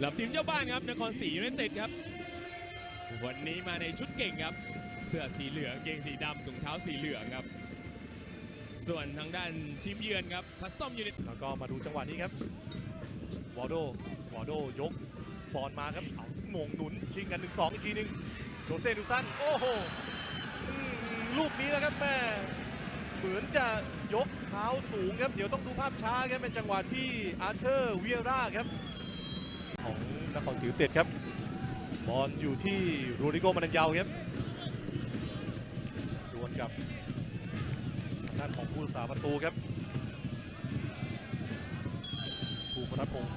หลับทีมเจ้าบ้านครับนครศรียูไนเต็ดครับ วันนี้มาในชุดเก่งครับ เสื้อสีเหลืองเกงสีดำถุงเท้าสีเหลืองครับ ส่วนทางด้านทีมเยือนครับคัสตอมยูนเต็ดแล้วก็มาดูจังหวะนี้ครับวอลโดวอลโดยกบอลมาครับเอาโหมงหนุนชิงกัน1-2อีกทีหนึ่งโจเซดูสั้นโอ้โหลูกนี้นะครับแม่เหมือนจะยกเท้าสูงครับ เดี๋ยวต้องดูภาพช้าครับเป็นจังหวะที่อาร์เธอร์เวียร่าครับ ของนครศรีเต็ดครับบอลอยู่ที่โรดิโกมานันยาวครับดวลกับทางด้านของผู้รักษาประตูครับภูมิรัตน์พงศ์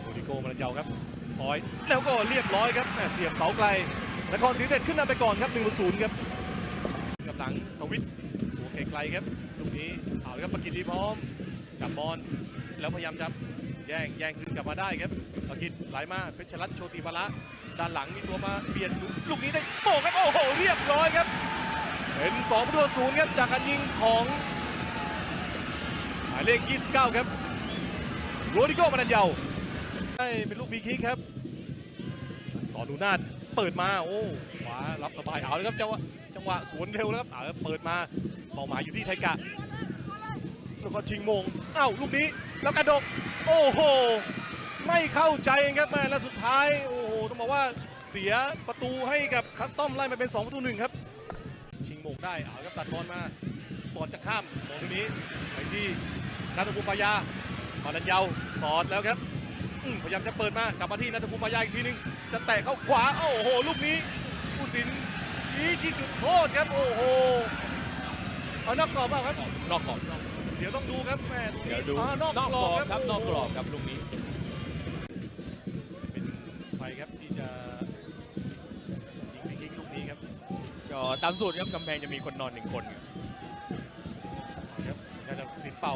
โรดิโกมาลันเยาครับซอยแล้วก็เรียบร้อยครับแม่เสียบเสาไกลนครศรีเด็ดขึ้นนำไปก่อนครับ1ต่อ0ครับกับหลังสวิตช์ตัวไกลๆครับลูกนี้เอาครับประกิตดีพร้อม จับบอลแล้วพยายามจะแย่งแย่งคืนกลับมาได้ครับประกิตไหลมาเพชรรัตน์โชติบาระด้านหลังมีตัวมาเบียดลูกนี้ได้โป่งครับโอ้โหเรียบร้อยครับเป็น2ประตูต่อศูนย์ครับจากการยิงของหมายเลข 29 ครับโรดิโกมานันเยาให้เป็นลูกฟรีคิกครับ สอนดูนาดเปิดมาโอ้ขวารับสบายเอาเลยครับจังหวะจังหวะสวนเร็วแล้วครับเอาครับเปิดมาเป้าหมายอยู่ที่ไทกะ แล้วก็ชิงมงเอ้าลูกนี้แล้วกระดก โอ้โห ไม่เข้าใจครับแม่และสุดท้าย โอ้โห ต้องบอกว่าเสียประตูให้กับคัสตอมไล่มาเป็น 2 ประตูหนึ่งครับ ชิงมงได้เอาครับตัดบอลมาบอลจะข้ามมองตรงนี้ไปที่นัทภูมิปายามาดันยาวสอดแล้วครับอืมพยายามจะเปิดมากลับมาที่นัทภูมิปายาอีกทีหนึง จะแตะเข้าขวาโอ้โห ลูกนี้ผู้สินชี้ชี้จุดโทษครับโอ้โห เอานอกกรอบเปล่าครับ นอกกรอบเดี๋ยวต้องดูครับแม่ตรงนี้เดี๋ยวดูอ่านอกนอกกกรรออบบครับนอกกรอบโโหครับลูกนี้ เป็นใครครับที่จะยิงฟรีคิกลูกนี้ครับ ก็ตามสูตรครับกำแพงจะมีคนนอนหนึ่งคนครับเอาครับน่าจะสินเป่า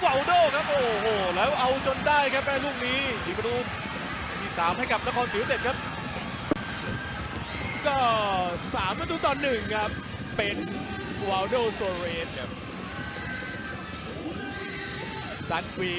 เวาโดครับ โอ้โห แล้วเอาจนได้ครับแม่ลูกนี้ยิงประตูที่สามให้กับนครศรียูไนเต็ดครับ ก็ สามประตูต่อหนึ่งครับ เป็นวาลโดโซเรสครับซันฟี